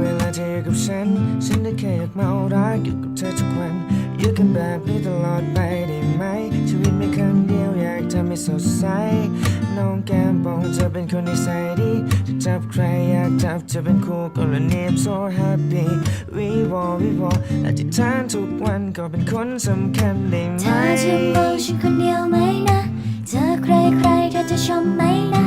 เวลาที่อยู่กับฉัน ฉันได้แค่อยากเมารักอยู่กับเธอทุกวัน อยู่กันแบบนี้ตลอดไปได้ไหม ชีวิตมีคำเดียวอยากทำให้สดใส น้องแก้มบองเธอเป็นคนนิสัยดีจะจับใครอยากจับจะเป็นคู่กรณี I'm so happy วิวอวิวออธิษฐานทุกวันก็เป็นคนสำคัญได้ไหมเธอจะมองฉันคนเดียวไหมนะ เธอใครใครเธอจะชมไหมนะ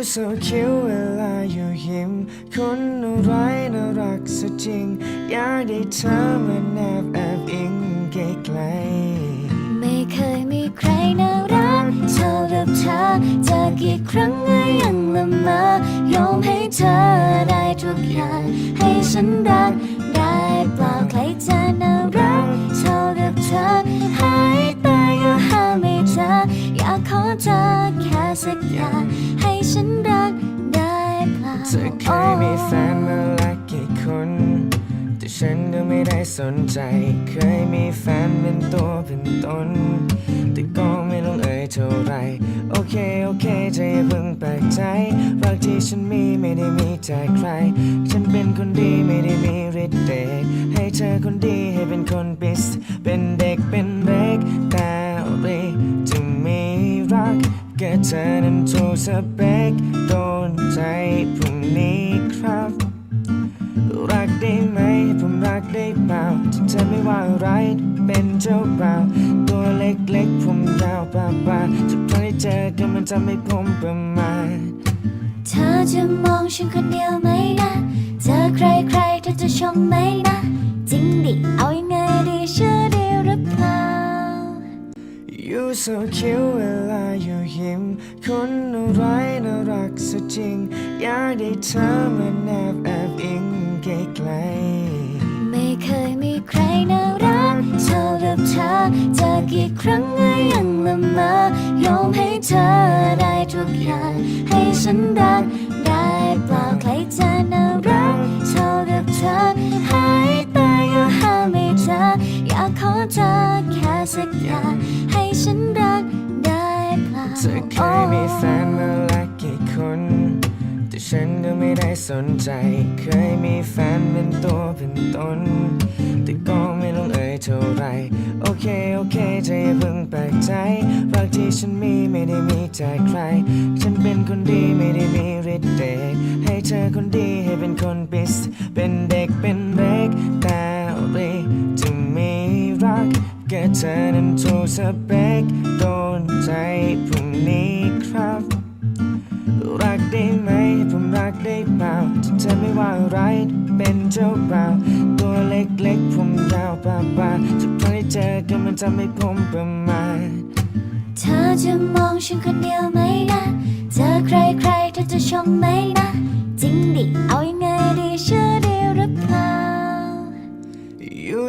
You so cute เวลาอยู่ยิ้มคนอะไรน่ารักสุดจริง อยากได้เธอมาแนบแอบอิงใกล้ๆไม่เคยมีใครน่ารักเท่ากับเธอเจอกี่ครั้งก็ยังละเมอยอมให้เธอได้ทุกอย่างให้ฉันรัก ให้ฉันรักได้เปล่าเธอเคยมีแฟนมาแล้วกี่คน แต่ฉันก็ไม่ได้สนใจ เคยมีแฟนเป็นตัวเป็นตน แต่ก็ไม่ลงเอ่ยเท่าไร โอเค โอเคใจอย่าเพิ่งแปลกใจ รักที่ฉันมีไม่ได้มีจากใคร ฉันเป็นคนดีไม่ได้มีฤทธิ์เดชให้เธอคนดีให้เป็นคนปิส เป็นเด็กเป็น ธอนั้นถูกสเปคโดนใจพรุ่งนี้ครับ รักได้ไหมผมรักได้เปล่าจะเธอไม่ว่าอะไรเป็นเจ้าบ่าวตัวเล็กๆผมยาวป่าป่าทุกครั้งที่เจอกันมันทำให้ผมประมาทเธอจะมองฉันคนเดียวไหมนะเจอใครใครๆเธอจะชมไหมนะ จริงดิเอายังไง You so cute เวลาอยู่ยิ้มคนอะไรน่ารักสุดจริง อยากได้เธอมาแนบแอบอิงใกล้ๆไม่เคยมีใครน่ารักเท่ากับเธอเจอกี่ครั้งก็ยังละเมอยอมให้เธอได้ทุกอย่างให้ฉันรัก อย่างให้ฉันรักได้เปล่าเธอเคยมีแฟนมาแล้วกี่คน แต่ฉันก็ไม่ได้สนใจ เคยมีแฟนเป็นตัวเป็นตน แต่ก็ไม่ลงเอ่ยเท่าไร โอเค โอเคใจอย่าเพิ่งแปลกใจ รักที่ฉันมีไม่ได้มีจากใคร ฉันเป็นคนดีไม่ได้มีฤทธิ์เดชให้เธอคนดี สเปคโดนใจพรุ่งนี้ครับ รักได้ไหมผมรักได้เปล่าเธอไม่ว่าอะไรเป็นเจ้าบ่าวตัวเล็กๆผมยาวป่าปาทุกครั้งที่เจอกันมันทำให้ผมประมาทเธอจะมองฉันคนเดียวไหมนะเจอใครๆเธอจะชมไหมนะ จริงดิเอายังไง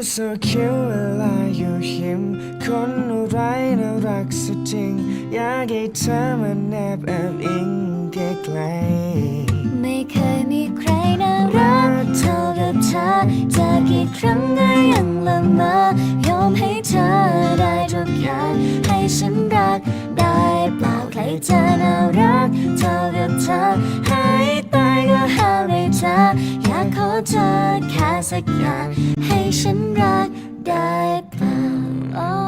You so cute เวลาอยู่ยิ้มคนอะไรน่ารักสุดจริง อยากให้เธอมาแนบแอบอิงใกล้ๆไม่เคยมีใครน่ารักเท่ากับเธอจอกี่ครั้งก็ยังละเมอยอมให้เธอได้ทุกอย่างให้ฉันรักได้เปล่าใครจะน่ารักเท่ากับเธอให้ตายก็ห้ามไม่เธออยากขอเธอ สักอย่างให้ฉันรักได้เปล่า